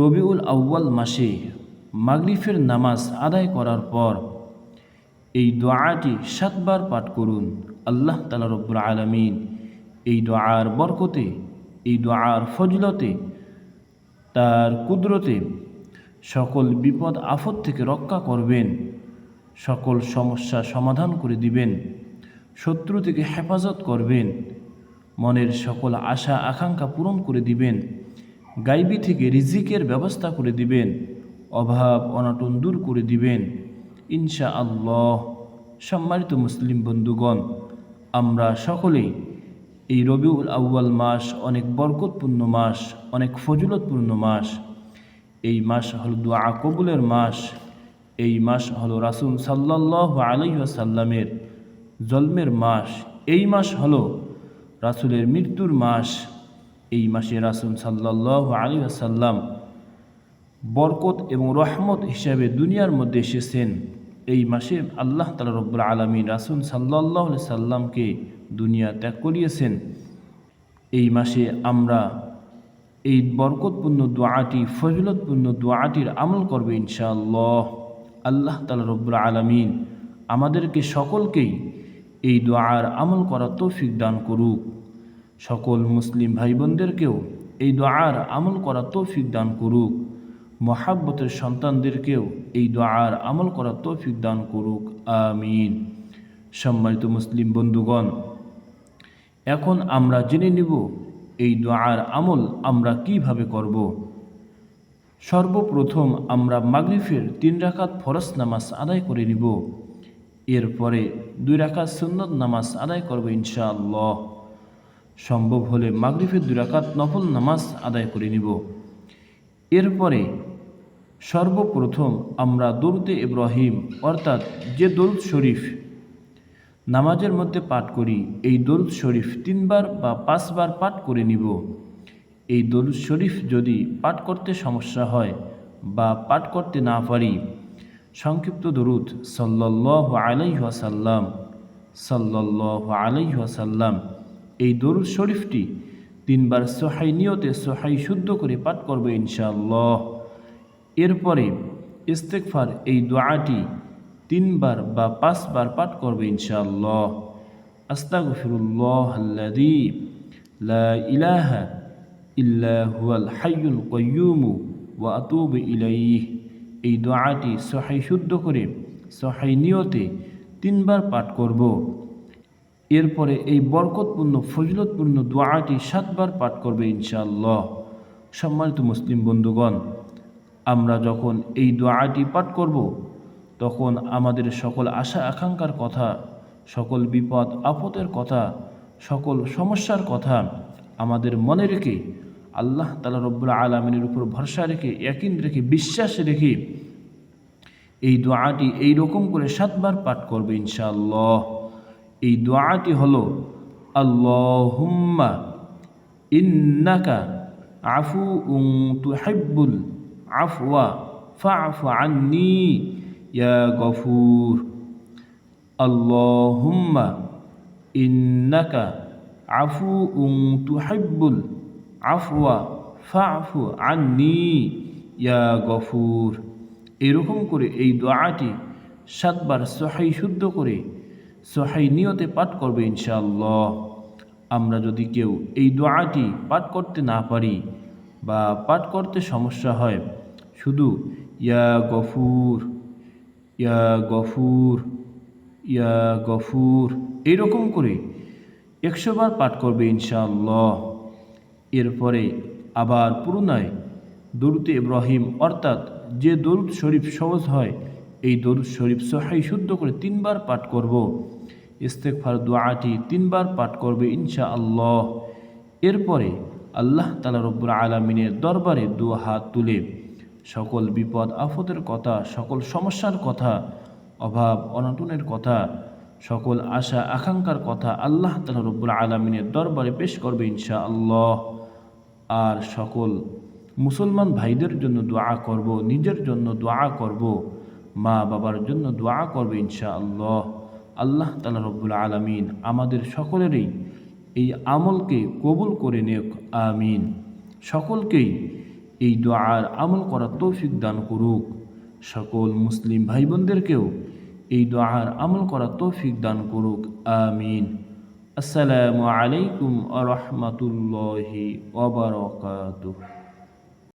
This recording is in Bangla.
রবিউল আউ্য়াল মাসে মাগরিফের নামাজ আদায় করার পর এই দোয়াটি সাতবার পাঠ করুন। আল্লাহ তালা রব্বুল আলমিন এই দোয়ার বরকতে, এই দোয়ার ফজলতে, তার কুদরতে সকল বিপদ আফত থেকে রক্ষা করবেন, সকল সমস্যা সমাধান করে দিবেন, শত্রু থেকে হেফাজত করবেন, মনের সকল আশা আকাঙ্ক্ষা পূরণ করে দিবেন গাইবি থেকে রিজিকের ব্যবস্থা করে দিবেন, অভাব, অনাটন দূর করে দিবেন। ইনশা আল্লাহ সম্মানিত মুসলিম বন্ধুগণ, আমরা সকলেই এই রবিউল আউ্য়াল মাস অনেক বরকতপূর্ণ মাস, অনেক ফজিলতপূর্ণ মাস। এই মাস হল দোয়া কবুলের মাস। এই মাস হলো রাসুল সাল্লাহ আলাইসাল্লামের জন্মের মাস। এই মাস হলো রাসুলের মৃত্যুর মাস। এই মাসে রাসুল সাল্লাহ আলী আসাল্লাম বরকত এবং রহমত হিসাবে দুনিয়ার মধ্যে এসেছেন। এই মাসে আল্লাহ তালা রব্বুল আলমী রাসুল সাল্লাহ সাল্লামকে দুনিয়া ত্যাগ করিয়েছেন। এই মাসে আমরা এই বরকতপূর্ণ দোয়াটি, ফজলতপূর্ণ দোয়াটির আমল করবে ইনশাআল্লাহ। আল্লাহ তালা রব্বুল আলমিন আমাদেরকে সকলকেই এই দোয়ার আমল করার তৌফিক দান করুক। সকল মুসলিম ভাই বোনদেরকেও এই দোয়ার আমল করা তৌফিক দান করুক। মহাব্বতের সন্তানদেরকেও এই দোয়ার আমল করার তৌফিক দান করুক। আমিন। সম্মানিত মুসলিম বন্ধুগণ, এখন আমরা জেনে নিব এই দোয়ার আমল আমরা কীভাবে করব। সর্বপ্রথম আমরা মাগরিফের তিন রাকাত ফরস নামাজ আদায় করে নিব। এরপরে দুই রাকাত সুন্নত নামাজ আদায় করব ইনশাআল্লাহ। সম্ভব হলে মাগরিফের দুরাকাত নফল নামাজ আদায় করে নিব। এরপরে সর্বপ্রথম আমরা দরুদে ইব্রাহিম, অর্থাৎ যে দরুদ শরীফ নামাজের মধ্যে পাঠ করি, এই দরুদ শরীফ তিনবার বা পাঁচবার পাঠ করে নিব। এই দরুদ শরীফ যদি পাঠ করতে সমস্যা হয় বা পাঠ করতে না পারি, সংক্ষিপ্ত দরুদ সাল্লাহ আলাইহাসাল্লাম সাল্লাহ আলাইহাসাল্লাম এই দরুদ শরীফটি তিনবার সোহাই নিয়তে সোহাই শুদ্ধ করে পাঠ করবে ইনশাআল্লাহ। এরপরে ইস্তেকফার এই দোয়াটি তিনবার বা পাঁচবার পাঠ করবে ইনশাআল্লাহ। আস্তাগফিরুল্লাহ আল্লাযী লা ইলাহা ইল্লা হুয়াল হাইয়ুল কাইয়্যুম ওয়া এই দোয়াটি সহাই শুদ্ধ করে সহাই নিয়তে তিনবার পাঠ করব এরপরে এই বরকতপূর্ণ, ফজলতপূর্ণ দোয়াটি সাতবার পাঠ করবে ইনশাআল্লাহ। সম্মানিত মুসলিম বন্ধুগণ, আমরা যখন এই দোয়াটি পাঠ করব, তখন আমাদের সকল আশা আকাঙ্ক্ষার কথা, সকল বিপদ, আপদের কথা, সকল সমস্যার কথা আমাদের মনে রেখে, আল্লাহ তালা রব্বুল আলমিনের উপর ভরসা রেখে একিন রেখে, বিশ্বাস রেখে এই দোয়াটি এই রকম করে সাতবার পাঠ করবে ইনশাআল্লাহ। এই দোয়াটি হলো, আল্লাহুম্মা ইন্নাকা আফু উং তুহাইবুল আফওয়া ফাফু আন্নি, ইয়া গফুর। আল্লাহুম্মা ইন্নাকা আফু উং তুহাইবুল আফওয়া ফাফু আন্নি, ইয়া গফুর। এরকম করে এই দোয়াটি সাতবার সহাই শুদ্ধ করে সহাই নিয়তে পাঠ করবে ইনশাআল্লাহ। আমরা যদি কেউ এই দোয়াটি পাঠ করতে না পারি বা পাঠ করতে সমস্যা হয়, শুধু ইয়া গফুর ইয়া গফুর ইয়া গফুর, এরকম করে একশোবার পাঠ করবে ইনশাআল্লাহ। এরপরে আবার পুরনায় দরুদ ইব্রাহিম অর্থাৎ যে দরুদ শরীফ সহজ হয় এই দরুদ শরীফ সহাই শুদ্ধ করে তিনবার পাঠ করব। ইস্তেকফার দোয়াটি তিনবার পাঠ করবে ইনশা আল্লাহ এরপরে আল্লাহ তালা রব্বুর আলমিনের দরবারে দু হাত তুলে সকল বিপদ, আফতের কথা, সকল সমস্যার কথা, অভাব, অনটনের কথা, সকল আশা, আকাঙ্ক্ষার কথা আল্লাহ তালা রব্বুল আলমিনের দরবারে পেশ করবে ইনশা আল্লাহ আর সকল মুসলমান ভাইদের জন্য দোয়া করব, নিজের জন্য দোয়া করব। মা বাবার জন্য দোয়া করবে ইনশা আল্লাহ আল্লাহ তালা রব্বুল আলমিন আমাদের সকলেরই এই আমলকে কবুল করে নেক, আমিন। সকলকেই এই দোয়ার আমল করার তৌফিক দান করুক। সকল মুসলিম ভাই বোনদেরকেও এই দোয়ার আমল করার তৌফিক দান করুক, আমিন। আসসালামু আলাইকুম আ রহমতুল্লাহি ওবরকাতুহ